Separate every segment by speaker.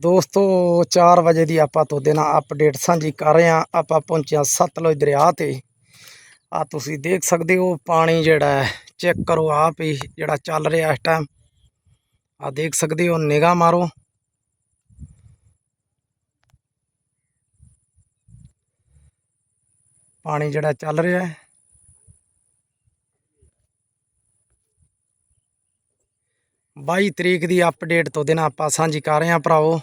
Speaker 1: ਦੋਸਤੋ 4 ਵਜੇ ਦੀ ਆਪਾਂ ਤੁਹਾਡੇ ਨਾਲ ਅਪਡੇਟ ਸਾਂਝੀ ਕਰ ਰਹੇ ਹਾਂ। ਆਪਾਂ ਪਹੁੰਚਿਆ ਸਤਲੁਜ ਦਰਿਆ ਤੇ। ਆ ਤੁਸੀਂ ਦੇਖ ਸਕਦੇ ਹੋ, ਪਾਣੀ ਜਿਹੜਾ ਚੈੱਕ ਕਰੋ ਆਪ ਹੀ ਜਿਹੜਾ ਚੱਲ ਰਿਹਾ ਇਸ ਟਾਈਮ ਆ ਦੇਖ ਸਕਦੇ ਹੋ, ਨਿਗਾਹ ਮਾਰੋ। ਪਾਣੀ ਜਿਹੜਾ ਚੱਲ ਰਿਹਾ ਹੈ। ਬਾਈ ਤਰੀਕ ਦੀ ਅਪਡੇਟ ਤੋਂ ਦਿਨ ਆਪਾਂ ਸਾਂਝੀ ਕਰ ਰਹੇ ਹਾਂ ਭਰਾਵੋ।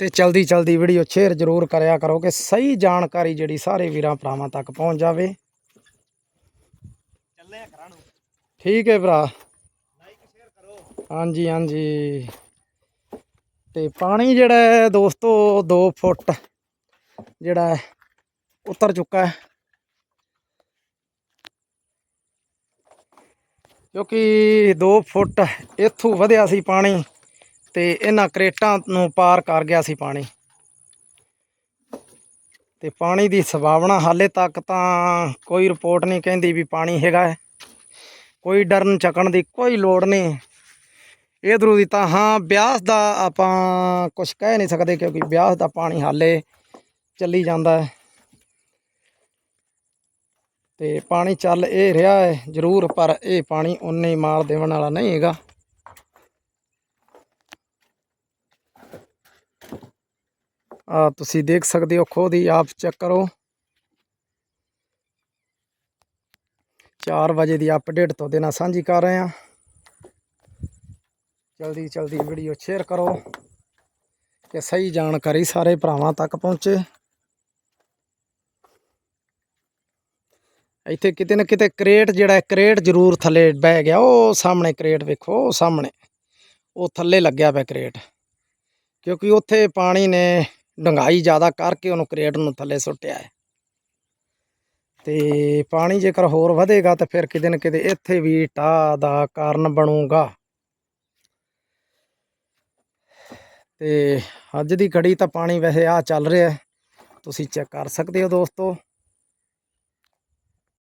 Speaker 1: ਤੇ ਚਲਦੀ ਚਲਦੀ ਵੀਡੀਓ ਸ਼ੇਅਰ ਜ਼ਰੂਰ ਕਰਿਆ ਕਰੋ ਕਿ ਸਹੀ ਜਾਣਕਾਰੀ ਜਿਹੜੀ ਸਾਰੇ ਵੀਰਾਂ ਭਰਾਵਾਂ ਤੱਕ ਪਹੁੰਚ ਜਾਵੇ।
Speaker 2: ਚੱਲੇ ਘਰਾਂ ਨੂੰ।
Speaker 1: ਠੀਕ ਹੈ ਭਰਾ।
Speaker 2: ਲਾਈਕ ਸ਼ੇਅਰ ਕਰੋ।
Speaker 1: ਹਾਂਜੀ ਹਾਂਜੀ। ਤੇ ਪਾਣੀ ਜਿਹੜਾ ਦੋਸਤੋ 2 ਫੁੱਟ ਜਿਹੜਾ ਉਤਰ ਚੁੱਕਾ ਹੈ। ਕਿਉਂਕਿ 2 ਫੁੱਟ ਇੱਥੋਂ ਵਧਿਆ ਸੀ ਪਾਣੀ। ਤੇ ਇਹਨਾਂ ਕਰੇਟਾਂ ਨੂੰ ਪਾਰ ਕਰ ਗਿਆ ਸੀ ਪਾਣੀ। ਤੇ ਪਾਣੀ ਦੀ ਸੰਭਾਵਨਾ ਹਾਲੇ ਤੱਕ ਤਾਂ ਕੋਈ ਰਿਪੋਰਟ ਨਹੀਂ ਕਹਿੰਦੀ ਵੀ ਪਾਣੀ ਹੈਗਾ ਹੈ। ਕੋਈ ਡਰਨ ਚੱਕਣ ਦੀ ਕੋਈ ਲੋੜ ਨਹੀਂ। ਇਧਰੋਂ ਦੀ ਤਾਂ ਹਾਂ, ਬਿਆਸ ਦਾ ਆਪਾਂ ਕੁਝ ਕਹਿ ਨਹੀਂ ਸਕਦੇ ਕਿਉਂਕਿ ਬਿਆਸ ਦਾ ਪਾਣੀ ਹਾਲੇ ਚੱਲੀ ਜਾਂਦਾ ਹੈ। ਤੇ ਪਾਣੀ ਚੱਲ ਇਹ ਰਿਹਾ ਹੈ ਜ਼ਰੂਰ, ਪਰ ਇਹ ਪਾਣੀ ਉਨੇ ਹੀ ਮਾਰ ਦੇਣ ਵਾਲਾ ਨਹੀਂ ਹੈਗਾ। ਆ ਤੁਸੀਂ ਦੇਖ ਸਕਦੇ ਹੋ ਖੁਦ ਹੀ ਆਪ ਚੈੱਕ ਕਰੋ। 4 ਵਜੇ ਦੀ ਅਪਡੇਟ ਤੁਹਾਡੇ ਨਾਲ ਸਾਂਝੀ ਕਰ ਰਹੇ ਹਾਂ। ਜਲਦੀ ਜਲਦੀ ਵੀਡੀਓ ਸ਼ੇਅਰ ਕਰੋ ਕਿ ਸਹੀ ਜਾਣਕਾਰੀ ਸਾਰੇ ਭਰਾਵਾਂ ਤੱਕ ਪਹੁੰਚੇ। ਇੱਥੇ ਕਿਤੇ ਨਾ ਕਿਤੇ ਕ੍ਰੇਟ ਜਿਹੜਾ ਹੈ, ਕ੍ਰੇਟ ਜ਼ਰੂਰ ਥੱਲੇ ਬਹਿ ਗਿਆ। ਉਹ ਸਾਹਮਣੇ ਕ੍ਰੇਟ ਵੇਖੋ ਉਹ ਸਾਹਮਣੇ। ਉਹ ਥੱਲੇ ਲੱਗਿਆ ਪਿਆ ਕ੍ਰੇਟ ਕਿਉਂਕਿ ਉੱਥੇ ਪਾਣੀ ਨੇ ਡੰਗਾਈ ਜ਼ਿਆਦਾ ਕਰਕੇ ਉਹਨੂੰ ਕ੍ਰੇਟ ਨੂੰ ਥੱਲੇ ਸੁੱਟਿਆ ਹੈ। ਤੇ ਪਾਣੀ ਜੇਕਰ ਹੋਰ ਵਧੇਗਾ ਤਾਂ ਫਿਰ ਕਿਤੇ ਨਾ ਕਿਤੇ ਇੱਥੇ ਵੀ ਟਾਹ ਦਾ ਕਾਰਨ ਬਣੂਗਾ। ਤੇ ਅੱਜ ਦੀ ਘੜੀ ਤਾਂ ਪਾਣੀ ਵੈਸੇ ਆ ਚੱਲ ਰਿਹਾ ਤੁਸੀਂ ਚੈੱਕ ਕਰ ਸਕਦੇ ਹੋ ਦੋਸਤੋ।